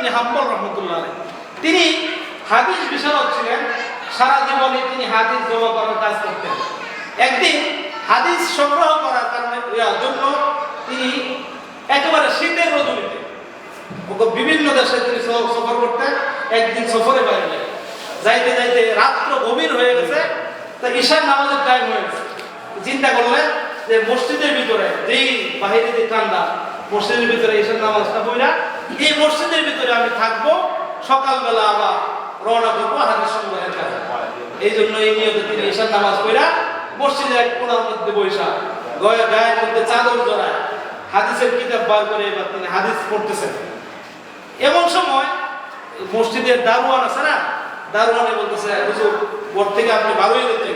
ইবনে হাম্বল রহমতুল্লাহ তিনি হাদিস বিশারদ ছিলেন, সারা জীবনে তিনি হাদিস জমা করার কাজ করতেন। একদিন হাদিস সংগ্রহ করার কারণে জন্য তিনি একেবারে শীতের রজনীতে বিভিন্ন দেশে তিনি সফর করতেন, একদিন সফরে বাইরে যাইতে যাইতে রাত্র গভীর হয়ে গেছে, তা ঈশার নামাজের টাইম হয়ে গেছে। চিন্তা করলেন যে মসজিদের ভিতরে, যেই বাহিরে যে ঠান্ডা মসজিদের ভিতরে ঈশার নামাজটা বইরা এই মসজিদের ভিতরে আমি থাকব, সকালবেলা আবার রওনা করব হাদিস কাজে এই জন্য এই নিয়তে তিনি ঈশার নামাজ পড়া মসজিদের এক কোনার মধ্যে বৈশা, গয়ে গায়ের মধ্যে চাদর জড়ায়, হাদিসের কিতাব বার করে এবার তিনি হাদিস পড়তেছেন। এমন সময় মসজিদের দারোয়ান আছে না? দারোয়ানে বলতেছে, হুজুর ভোর থেকে আপনি ভালোই যেতে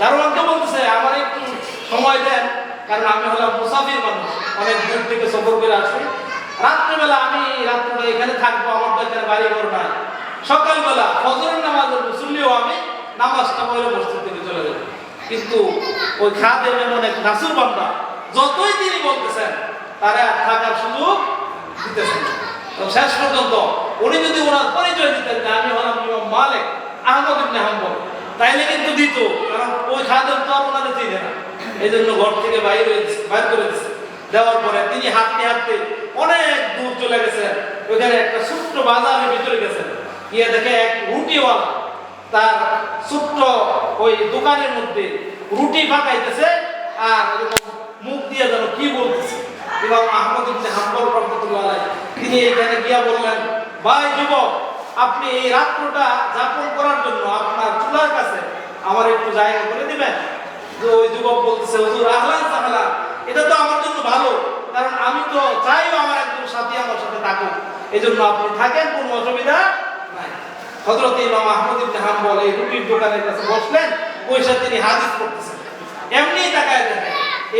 দারোয়ানকে বলতেছে, আমার একটু সময় দেন, কারণ আমি হলাম মুসাফির। অনেক দূর থেকে সফর করে আসি। রাত্রেবেলা আমি রাত্রেবেলা এখানে থাকব, আমার তো এখানে বাড়ি ঘর নাই। সকালবেলা ফজরের নামাজ শুনলেও আমি নামাজটা পড়ে মসজিদ থেকে চলে যাব। কিন্তু ওই খাদে এমন এক নাসুর বান্দা, যতই তিনি বলতেছেন, তারা আর থাকার সুযোগ দিতেছেন তো শেষ পর্যন্ত উনি যদি ওনার পরিচয় দিতেন যে আমি হলাম ইমাম মালিক, আহমদ ইবনে হাম্বল, তাইলে কিন্তু দিত, কারণ ওই খাদেম তো আর ওনারে চিনে না। এই জন্য ঘর থেকে বাইরে, বাইর করে দিচ্ছে দেওয়ার পরে তিনি হাঁটতে হাঁটতে অনেক দূর চলে গেছেন। ওইখানে একটা ছোট্ট বাজারের ভিতরে গেছেন। গিয়ে দেখে এক রুটিওয়ালা তার ছোট্ট ওই দোকানের মধ্যে রুটি পাকাইতেছে আর মুখ দিয়ে যেন কি বলতেছে। ইমাম আহমদ ইবনে হাম্বল রহমতুল্লাহ তিনি এখানে গিয়া বললেন, ভাই যুবক, আপনি এই রাত্রটা যাপন করার জন্য আপনার চুলার কাছে আমার একটু জায়গা করে দিবেন? তো ওই যুবক বলতেছে, হুজুর, আহলান এটা তো আমার জন্য ভালো কারণ আমি তো চাইও আমার একজন সাথী আমার সাথে থাকুক। এই জন্য আপনি থাকেন, কোনো অসুবিধা হজরত ইমাম আহমদ ইবনে হাম্বল এই রুটির দোকানের কাছে বসলেন তিনি করতেছেন এমনি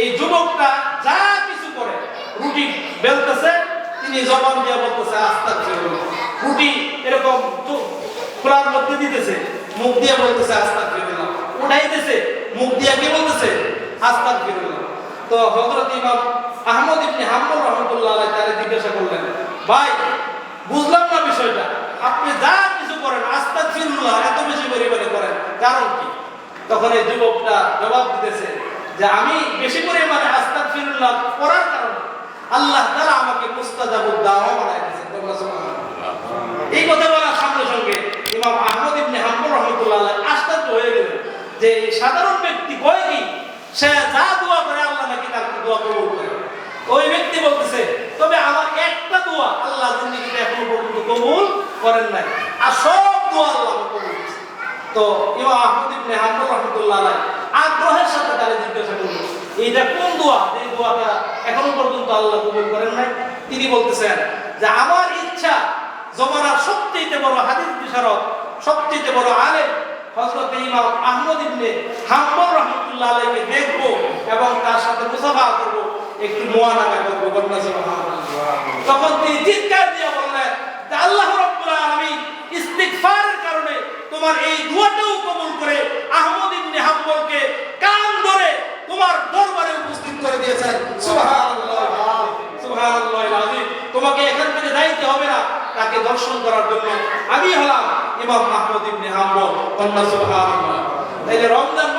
এই যুবকটা যা কিছু করে, রুটি বেলতেছে, তিনি জবান দিয়ে বলতেছে আস্তা রুটি এরকম খোলার মধ্যে দিতেছে, মুখ দিয়ে বলতেছে আস্তা উঠাইতেছে, মুখ দিয়ে কি বলতেছে? আস্তা তো হযরত ইমাম আহমদ ইবনে হাম্বল রাহমাতুল্লাহ আলাইহি তারে জিজ্ঞাসা করলেন, ভাই, বুঝলাম না বিষয়টা। আপনি যা কিছু করেন আস্তা ফিরুল্লাহ এত বেশি পরিমাণে করেন। কারণ কি? তখন এই যুবকটা জবাব দিতেছে যে, আমি বেশি পরিমাণে আস্তা ফিরুল্লাহ করার কারণে আল্লাহ তাআলা আমাকে মুস্তাজাবুদ দাওয়া বানায় দিয়েছেন। তোমরা সুবহানাল্লাহ। এই কথা বলার সঙ্গে সঙ্গে ইমাম আহমদ ইবনে হাম্বল রহমতুল্লাহ আলাইহি আশ্চর্য হয়ে গেলেন যে সাধারণ ব্যক্তি কয় কি? সে যা দোয়া করে আল্লাহ নাকি তার দোয়া কবুল করে। ওই ব্যক্তি বলতেছে, তবে আমার একটা দোয়া আল্লাহ জিন্দিগিতে এখনও পর্যন্ত কবুল করেন নাই। আর সব দোয়া আল্লাহ কবুল তো ইমাম আহমদ ইবনে হাম্বল আগ্রহের সাথে জিজ্ঞাসা এইটা কোন দোয়া? যে দোয়াটা এখনও পর্যন্ত আল্লাহ কবুল করেন নাই? তিনি বলতেছেন যে, আমার ইচ্ছা জমানার সবচেয়ে বড় হাদিস বিশারদ সবচেয়ে বড় আলেম হযরত ইমাম আহমদ ইবনে হাম্বল রাহমাতুল্লাহ এবং তার সাথে মুসাফা করব, একটু মুআনাকা করব সুবহানাল্লাহ। তখন তিনি চিৎকার দিয়ে বললেন আল্লাহ কারণে তোমার এই কবুল করে আহমদ ইবনে হাম্বলকে কান ধরে তোমার দরবারে উপস্থিত করে দিয়েছেন। সুবহানাল্লাহ সুবহানাল্লাহ তোমাকে এখান থেকে যাইতে হবে না, তাকে দর্শন করার জন্য আমি হলাম ইমাম আহমদ ইবনে হাম্বল। কন্যা সুবহানাল্লাহ। তাইলে রমজান